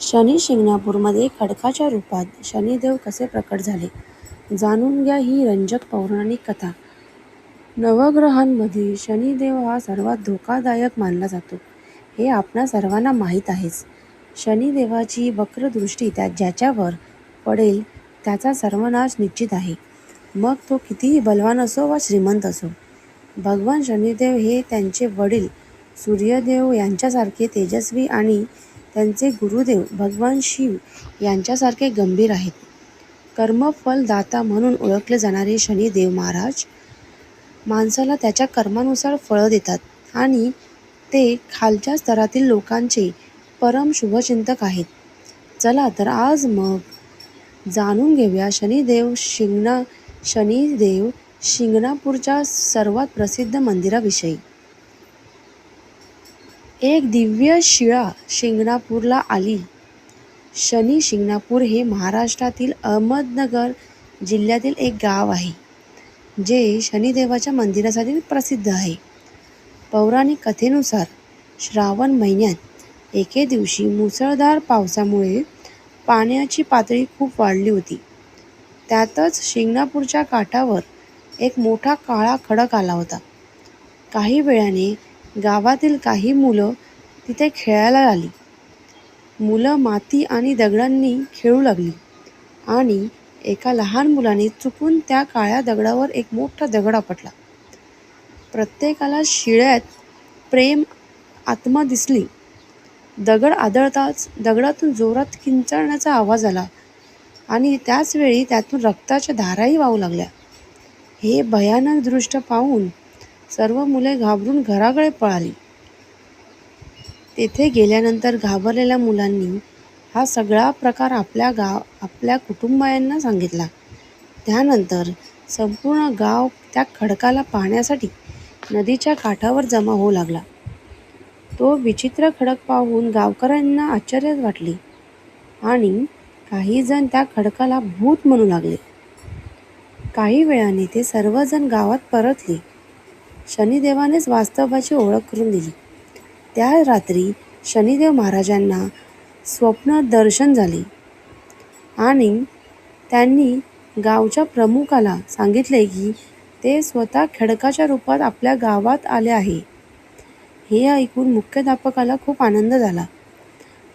शनी शिंगणापूरमध्ये खडकाच्या रूपात शनिदेव कसे प्रकट झाले? जाणून घ्या ही रंजक पौराणिक कथा. नवग्रहांमध्ये शनिदेव हा सर्वात धोकादायक मानला जातो. हे आपणा सर्वांना माहीत आहेच. शनिदेवाची वक्रदृष्टी त्या ज्याच्यावर पडेल त्याचा सर्वनाश निश्चित आहे. मग तो कितीही बलवान असो वा श्रीमंत असो भगवान शनिदेव हे त्यांचे वडील सूर्यदेव यांच्यासारखे तेजस्वी आणि त्यांचे गुरुदेव भगवान शिव यांच्यासारखे गंभीर आहेत. कर्मफलदाता म्हणून ओळखले जाणारे शनिदेव महाराज माणसाला त्याच्या कर्मानुसार फळं देतात आणि ते खालच्या स्तरातील लोकांचे परम शुभचिंतक आहेत. चला तर आज मग जाणून घेऊया शनिदेव शिंगणा शनिदेव शिंगणापूरच्या सर्वात प्रसिद्ध मंदिराविषयी. एक दिव्य शिळा शिंगणापूरला आली. शनी शिंगणापूर हे महाराष्ट्रातील अहमदनगर जिल्ह्यातील एक गाव आहे जे शनिदेवाच्या मंदिरासाठी प्रसिद्ध आहे. पौराणिक कथेनुसार श्रावण महिन्यात एके दिवशी मुसळधार पावसामुळे पाण्याची पातळी खूप वाढली होती. त्यातच शिंगणापूरच्या काठावर एक मोठा काळा खडक आला होता. काही वेळाने गावातील काही मुलं तिथे खेळायला आली. मुलं माती आणि दगडांनी खेळू लागली आणि एका लहान मुलाने चुकून त्या काळ्या दगडावर एक मोठा दगड आपटला प्रत्येकाला शिळ्यात प्रेम आत्मा दिसली. दगड आदळताच दगडातून जोरात किंचाळण्याचा आवाज आला आणि त्याचवेळी त्यातून रक्ताच्या धाराही वाहू लागल्या. हे भयानक दृष्ट पाहून सर्व मुले घाबरून घराकडे पळाली. तेथे गेल्यानंतर घाबरलेल्या मुलांनी हा सगळा प्रकार आपल्या गाव आपल्या कुटुंबायांना सांगितला. त्यानंतर संपूर्ण गाव त्या खडकाला पाहण्यासाठी नदीच्या काठावर जमा होऊ लागला. तो विचित्र खडक पाहून गावकऱ्यांना आश्चर्यच वाटले आणि काही जण त्या खडकाला भूत म्हणू लागले. काही वेळाने ते सर्वजण गावात परतले. शनिदेवानेच वास्तवाची ओळख करून दिली. त्या रात्री शनिदेव महाराजांना स्वप्न दर्शन झाले. आणि त्यांनी गावच्या प्रमुखाला सांगितले की ते स्वतः खडकाच्या रूपात आपल्या गावात आले आहे. हे ऐकून मुख्याध्यापकाला खूप आनंद झाला.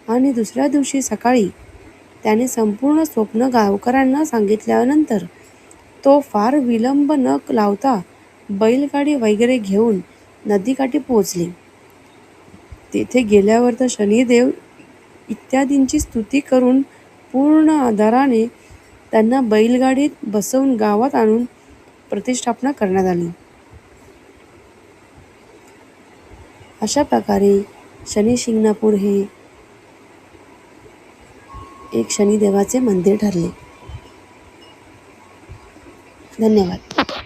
आणि दुसऱ्या दिवशी सकाळी त्याने संपूर्ण स्वप्न गावकऱ्यांना सांगितल्यानंतर तो फार विलंब न लावता बैलगाडी वगैरे घेऊन नदीकाठी पोहोचले. तेथे गेल्यावर तर शनिदेव इत्यादींची स्तुती करून पूर्ण आधाराने त्यांना बैलगाडीत बसवून गावात आणून प्रतिष्ठापना करण्यात आली. अशा प्रकारे शनी शिंगणापूर हे एक शनिदेवाचे मंदिर ठरले. धन्यवाद.